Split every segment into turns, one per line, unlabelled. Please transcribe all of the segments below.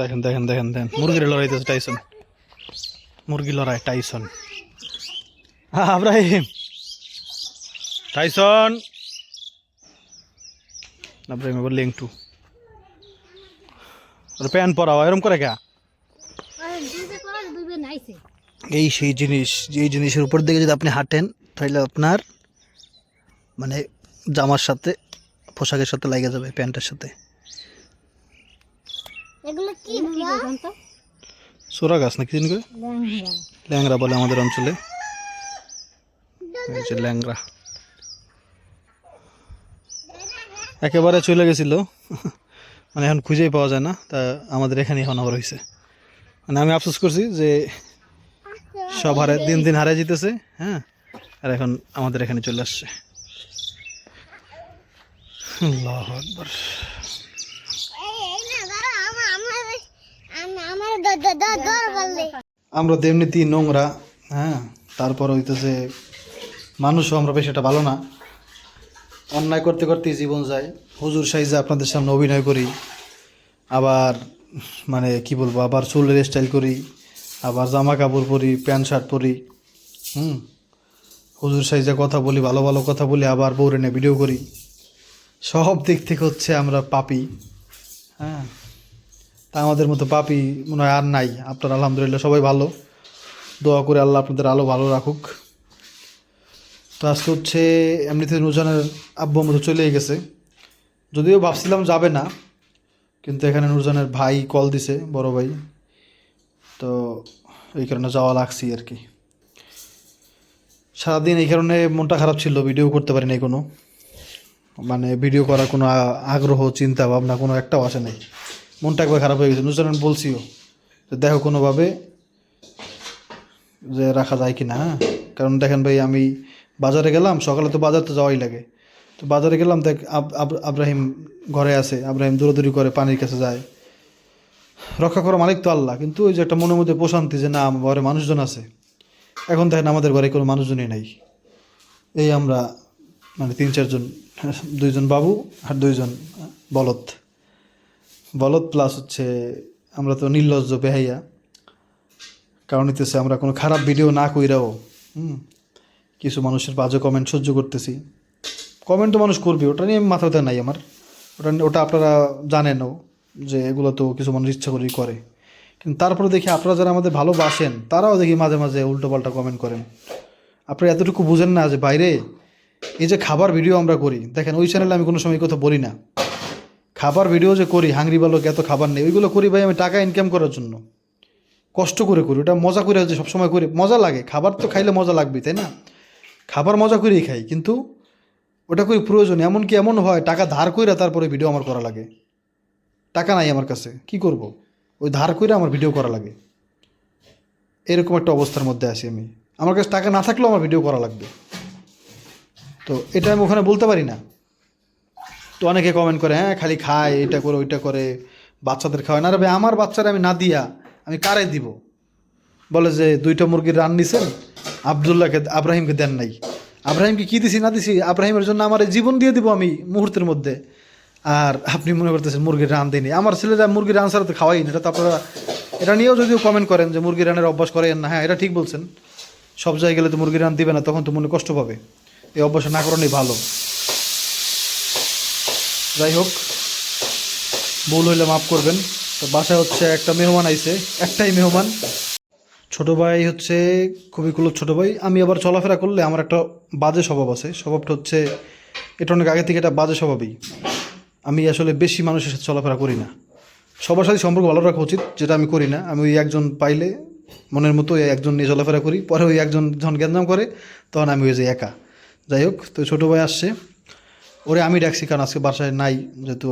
দেখেন দেখেন দেখেন দেখেন। মুরগির লড়াই তো টাইসন মুরগি লড়াই টাইসন আব্রাহিম। টাইসন আব্রাহিম, এবার লেংটু ওর প্যান্ট পরাও এরম করে কে? এই সেই জিনিস যে জিনিসের উপর দিকে যদি আপনি হাঁটেন, তাহলে আপনার মানে জামার সাথে, পোশাকের সাথে লাগে যাবে, প্যান্টের সাথে।
এগুলো কি বাবা
সোরা গাছ নাকি করে ল্যাংরা বলে আমাদের অঞ্চলে। এই যে ল্যাংরা একেবারে চলে গেছিল। মানে এখন খুঁজেই পাওয়া যায় না। তা আমাদের এখানে এখন আবার হয়েছে মানে আমি আফসোস করছি যে সব হারে দিন দিন হারে যেতেছে হ্যাঁ? আর এখন আমাদের এখানে চলে আসছে। আল্লাহ আকবার
এই না দাঁড়া আমার আমার আমার দ দ দর বললে
আমরা তো এমনিতেই নোংরা হ্যাঁ? তারপর হইতেছে, মানুষও আমরা বেশ এটা ভালো না। অন্যায় করতে করতেই জীবন যায়। হুজুর সাইজে আপনাদের সামনে অভিনয় করি, আবার মানে কি বলব, আবার চুলের স্টাইল করি, আবার জামা কাপড় পরি, প্যান্ট শার্ট পরি, হুম? হুজুর সাইজে কথা বলি, ভালো ভালো কথা বলি, আবার বউরে নিয়ে ভিডিও করি। সব দিক থেকে হচ্ছে আমরা পাপি হ্যাঁ? তা আমাদের মতো পাপি মনে হয় আর নাই। আপনার আলহামদুলিল্লাহ সবাই ভালো। দোয়া করে আল্লাহ আপনাদের আলো ভালো রাখুক। তো আজকে হচ্ছে এমনিতে নুরজানের আব্বু মতো চলেই গেছে। যদিও ভাবছিলাম যাবে না, কিন্তু এখানে নুরজানের ভাই কল দিছে, বড় ভাই। তো এই কারণে যাওয়া লাগছি আর কি। সারাদিন এই কারণে মনটা খারাপ ছিল, ভিডিও করতে পারি নাই কোনো। মানে ভিডিও করার কোনো আগ্রহ, চিন্তা, ভাবনা কোনো একটাও আসে নাই। মনটা একবার খারাপ হয়ে গেছে। নুসরান বলছিও যে দেখো কোনোভাবে যে রাখা যায় কি না হ্যাঁ? কারণ দেখেন ভাই, আমি বাজারে গেলাম, সকালে তো বাজার তো যাওয়াই লাগে। তো বাজারে গেলাম, দেখ, আব- আব- আব্রাহিম ঘরে আছে, আব্রাহিম দৌড়াদৌড়ি করে, পানির কাছে যায়। রক্ষা করা মালিক তো আল্লাহ, কিন্তু ওই যে একটা মনের মধ্যে প্রশান্তি যে না, আমার ঘরে মানুষজন আছে। এখন দেখেন আমাদের ঘরে কোনো মানুষজনই নাই। এই আমরা মানে তিন, চারজন, দুইজন বাবু আর দুইজন বলদ। বলদ প্লাস হচ্ছে আমরা তো নির্লজ্জ বেহাইয়া। কারণ হইতেছে আমরা কোনো খারাপ ভিডিও না কইরাও, হুম, কিছু মানুষের বাজে কমেন্ট সহ্য করতেছি। কমেন্ট তো মানুষ করবে, ওটা নিয়ে মাথাতে নাই আমার। ওটা ওটা আপনারা জানেনও যে এগুলো তো কিছু মানুষ ইচ্ছা করেই করে। কিন্তু তারপরে দেখি আপনারা যারা আমাদের ভালোবাসেন, তারাও দেখি মাঝে মাঝে উল্টোপাল্টা কমেন্ট করেন। আপনারা এতটুকু বুঝেন না যে বাইরে এই যে খাবার ভিডিও আমরা করি, দেখেন ওই চ্যানেলে আমি কোনো সময় কথা বলি না। খাবার ভিডিও যে করি, হাংরি বালক এত খাবার নেই, ওইগুলো করি ভাই আমি টাকা ইনকাম করার জন্য। কষ্ট করে করি, ওটা মজা করে যে সবসময় করি, মজা লাগে, খাবার তো খাইলে মজা লাগবে, তাই না? খাবার মজা করেই খাই, কিন্তু ওটা করি প্রয়োজন, এমনকি এমন হয়, টাকা ধার কইরা তারপরে ভিডিও আমার করা লাগে। টাকা নাই আমার কাছে, কি করব? ওই ধার কইরা আমার ভিডিও করা লাগে। এরকম একটা অবস্থার মধ্যে আসি আমি। আমার কাছে টাকা না থাকলেও আমার ভিডিও করা লাগবে। তো এটা আমি ওখানে বলতে পারি না। তো অনেকে কমেন্ট করে হ্যাঁ খালি খায়, এটা করে, ওইটা করে, বাচ্চাদের খাওয়ায়। না রে ভাই, আমার বাচ্চারা আমি না দিয়া আমি কারে দিব? বলে যে, দুইটা মুরগির রান নিছেন, আবদুল্লাহকে, আব্রাহিমকে দেন নাই। আব্রাহিমকে কী দিছি, না দিছি, আব্রাহিমের জন্য আমার এই জীবন দিয়ে দিব আমি মুহূর্তের মধ্যে। আর আপনি মনে করতেছেন মুরগির রান দিইনি আমার ছেলেরা মুরগির রান ছাড়া তো খাওয়াই না, এটা তো আপনারা, এটা নিয়েও যদিও কমেন্ট করেন যে মুরগির রানের অভ্যাস করেন না। হ্যাঁ এটা ঠিক বলছেন। সব জায়গায় গেলে তো মুরগির রান দিবে না, তখন তো মনে কষ্ট পাবে। এই অভ্যাস না করানোই ভালো। যাই হোক, ভুল হইলে মাফ করবেন। তো বাসায় হচ্ছে একটা মেহমান আইছে, একটাই মেহমান। ছোট ভাই হচ্ছে, খুবই কুলো ছোট ভাই। আমি আবার চলাফেরা করলে আমার একটা বাজে স্বভাব আছে। স্বভাবটা হচ্ছে, এটা অনেক আগে থেকে এটা বাজে স্বভাবই। আমি আসলে বেশি মানুষের সাথে চলাফেরা করি না। সবার সাথে সম্পর্ক ভালো রাখা উচিত, যেটা আমি করি না। আমি ওই একজন পাইলে মনের মতো ওই একজন নিয়ে চলাফেরা করি। পরে ওই একজন যখন গ্যাঞ্জাম করে, তখন আমি হয়ে যাই একা। যাই হোক, তো ছোটো ভাই আসছে। ওরে আমি ডাকছি কারণ আজকে বাসায় নাই, যেহেতু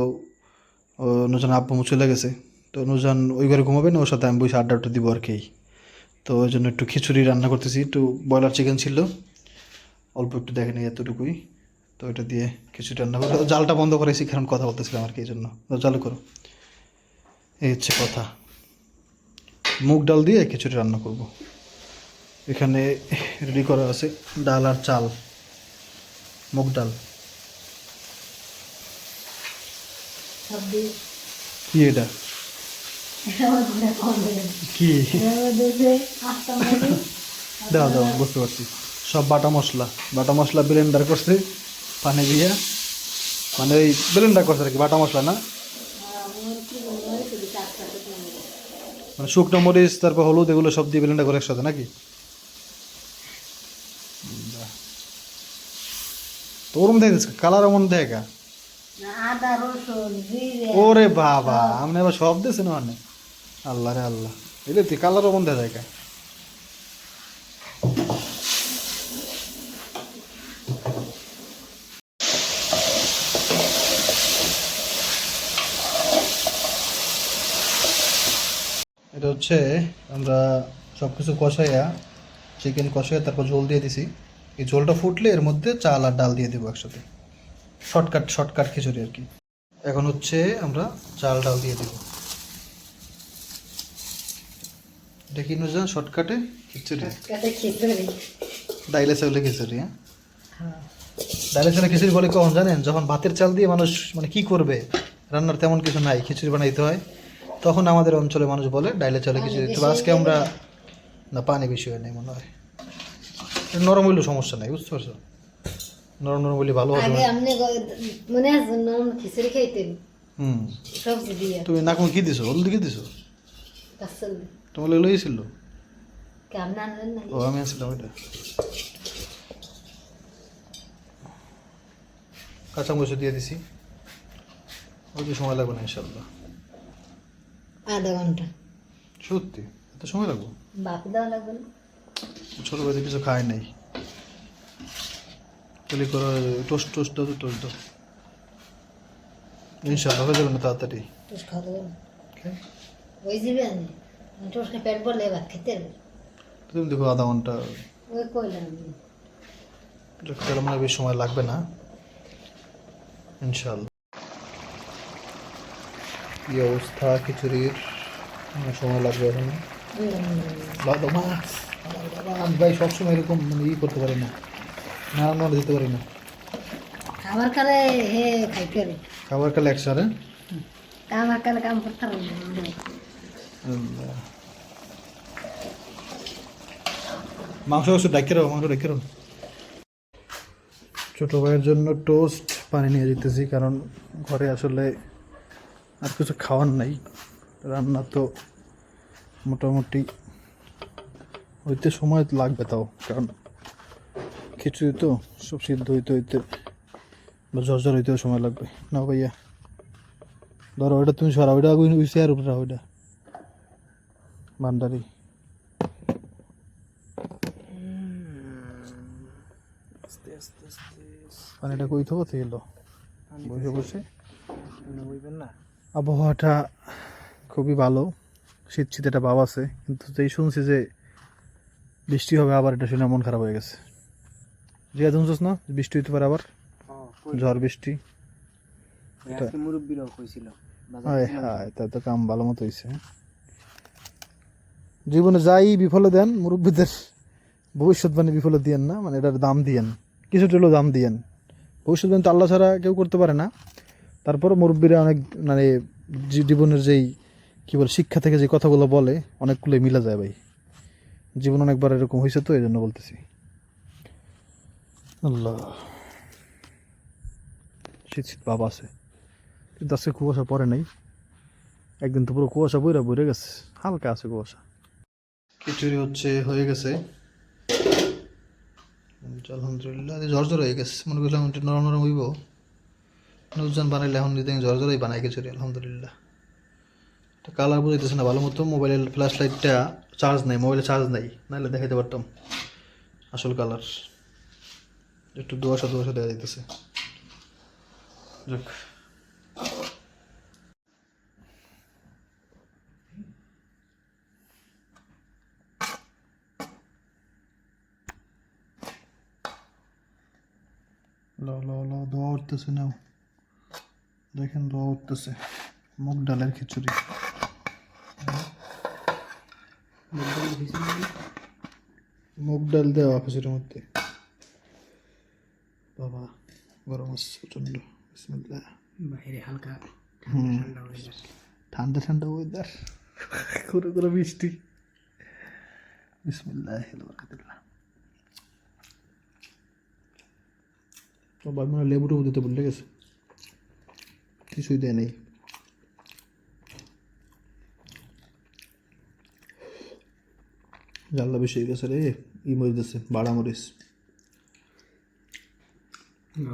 নুজান আব্বু চলে গেছে। তো নুজান ওই ঘরে ঘুমাবে না, ওর সাথে আমি বসে আড্ডাটা আড্ডা দিব আর কি। তো ওই জন্য একটু খিচুড়ি রান্না করতেছি, একটু ব্রয়লার চিকেন ছিল। অল্প একটু দেখেন এই এতটুকুই। তো এটা দিয়ে খিচুড়ি রান্না করব। জালটা বন্ধ করেছি, কারণ কথা বলতেছিলাম আর কি, এই জন্য। চালু করো। এই হচ্ছে কথা। মুগ ডাল দিয়ে খিচুড়ি রান্না করব। এখানে রেডি করা আছে ডাল আর চাল। মুগ ডাল। কি এটা? কি? দাও দাও বুঝতে পারছি। সব বাটা মশলা। বাটা মশলা ব্লেন্ডার করছে পানি দিয়ে। মানে ওই ব্লেন্ডার করছে আর কি বাটা মশলা না? মানে শুকনো মরিচ তারপর হলুদ এগুলো সব দিয়ে ব্লেন্ডার করে একসাথে নাকি। তো ওরম দেখে কালার এমন দেখা ওরে বাবা আপনি আবার সব দিয়েছেন মানে আল্লাহ রে আল্লাহ। এলে তুই কালার ওমন দেখা যায় এটা হচ্ছে আমরা সব কিছু কষাইয়া চিকেন কষাইয়া, তারপর ঝোল দিয়ে দিছি। এই ঝোলটা ফুটলে এর মধ্যে চাল আর ডাল দিয়ে দেবো একসাথে। শর্টকাট শর্টকাট খিচুড়ি আর কি। এখন হচ্ছে আমরা চাল ডাল দিয়ে দেবো। কি নুজান শর্টকাটে খিচুড়ি? ডাইলে চাউলে খিচুড়ি হ্যাঁ? ডাইলে চাউলে খিচুড়ি বলে কখন জানেন? যখন ভাতের চাল দিয়ে মানুষ মানে কি করবে? রান্নার তেমন কিছু নাই খিচুড়ি বানাইতে হয়। তখন আমাদের অঞ্চলে মানুষ বলে ডাইলে চাউলে খিচুড়ি। তবে আজকে আমরা না পানি বেশি হয় নাই মনে হয়। নরম হইলেও সমস্যা নাই বুঝতে পারছ? নরম নরম হইলে ভালো
আগে আপনি মনে আছে নরম খিচুড়ি খাইতেন।
হুম।
সবজি দিয়ে
তুমি নাকমে কি দিছো? হলুদ কি দিছো?
কাসল
তোমার এগুলোই ছিল?
কেমন আনলেন না?
ও আমি আসছিলাম ওইটা। কাঁচামরিচ দিয়ে দিছি। যে সময় লাগবে না ইনশাল্লাহ
আধা ঘণ্টা।
সত্যি? এত সময় লাগবে?
বাপি দেওয়া লাগবে না।
ছোটো কিছু খায় নাই। তাহলে করে টোস্ট টোস্ট দাও টোস্ট দাও। ইনশাল্লাহ হয়ে যাবে না তাড়াতাড়ি।
টোস্ট খাওয়া দেবো না? ওই যাবে টোস্ট পেট ভাত খেতে
তুমি দেখো আধা ঘণ্টা
ওই কইলাম
তাহলে মনে বেশি সময় লাগবে না। ইনশাল্লাহ কি অবস্থা? খিচুড়ির? সময় লাগবে এখন? ভাই সবসময় এরকম মানে ই করতে পারি না। নাড়া দিতে পারি না।
খাবার কালে হে খাইতে হবে।
খাবার কালে
আমার কালে কাম করতে হবে।
মাংস মাংস ডাকে রাখো মাংস ডাকে রাখো। ছোটো ভাইয়ের জন্য টোস্ট পানি নিয়ে যেতেছি কারণ ঘরে আসলে আর কিছু খাওয়ার নাই। রান্না তো মোটামুটি হইতে সময় লাগবে তাও কারণ খিচুড়ি তো সব সিদ্ধ হইতে হইতে বা ঝরঝর হইতেও সময় লাগবে। না ভাইয়া। ধরো ওইটা তুমি সরা ওইটা ওই চেয়ার উপরে ওইটা। ভান্ডারি। পানিটা কই থাকো থেকে বসে বসে। আবহাওয়াটা খুবই ভালো। শীত শীত একটা ভাব আছে কিন্তু যেই শুনছি যে বৃষ্টি হবে আবার এটা শুনে মন খারাপ হয়ে গেছে। জিয়া শুনছিস না? বৃষ্টি হইতে পারে আবার? ঝড় বৃষ্টি?
মুরব্বীরাও কইছিল
হায় হায় তা তো কাম ভালো মতো হয়েছে জীবনে যাই বিফলে দেন মুরব্বীদের ভবিষ্যৎবাণী বিফলে দিয়েন না মানে এটার দাম দিয়েন। কিছুটা হলেও দাম দিয়েন। ভবিষ্যৎবাণী তো আল্লাহ ছাড়া কেউ করতে পারে না। তারপরও মুরব্বীরা অনেক মানে জীবনের যেই কী বলে শিক্ষা থেকে যে কথাগুলো বলে অনেকগুলোই মিলা যায় ভাই। জীবন অনেকবার এরকম হয়েছে তো এই জন্য বলতেছি। আল্লাহ। শীত শীত ভাব আছে। কিন্তু আজকে কুয়াশা পড়ে নাই। একদিন তো পুরো কুয়াশা বইরা বইরে গেছে। হালকা আছে কুয়াশা। খিচুড়ি হচ্ছে, হয়ে গেছে। আলহামদুলিল্লাহ জ্বর জ্বর হয়ে গেছে। মনে করলাম নরম নরম হইব। নুজান বানাইলে এখন যদি জ্বর জ্বরই বানাই খিচুড়ি, আলহামদুলিল্লাহ। তো কালার বুঝাইতেছে না, ভালো মতো মোবাইলের ফ্ল্যাশ লাইটটা চার্জ নাই মোবাইলে চার্জ নাই। নাহলে দেখাইতে পারতাম। আসল কালার একটু দোয়াশা দোয়াশা দেওয়া যাইতেছে। যাক। ল ল ল দোয়া উঠতেছে নাও। দেখেন দোয়া উঠতেছে। মুগ ডালের খিচুড়ি। মুগ ডাল দেওয়া খিচুড়ির মধ্যে। বাবা গরম আছে প্রচণ্ড বিসমিল্লাহ।
বাইরে হালকা ঠান্ডা
ঠান্ডা ঠান্ডা ওয়েদার করে করে বৃষ্টি। বিসমিল্লাহ বরকাতুল্লাহ। সবাই মানে লেবু টেবু দিতে ভুলে গেছে। কিছুই দেয় নেই। জানলা বেশি হয়ে গেছে রে ই মরিচ দিচ্ছে বাড়া মরিচ।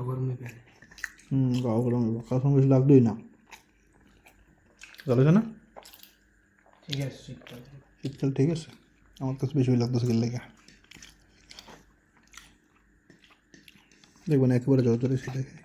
গরমে পেলে
হুম গাও গরম কার সঙ্গে বেশি লাগতোই না? চলেছে না?
ঠিক আছে শীতকাল
শীতকাল ঠিক আছে। আমার কাছে বেশি লাগতেছে গেলে লেগে। দেখবেন একেবারে যত শীত দেখে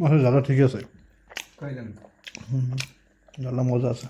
মাছের জ্বালা ঠিক আছে। জ্বালা মজা আছে।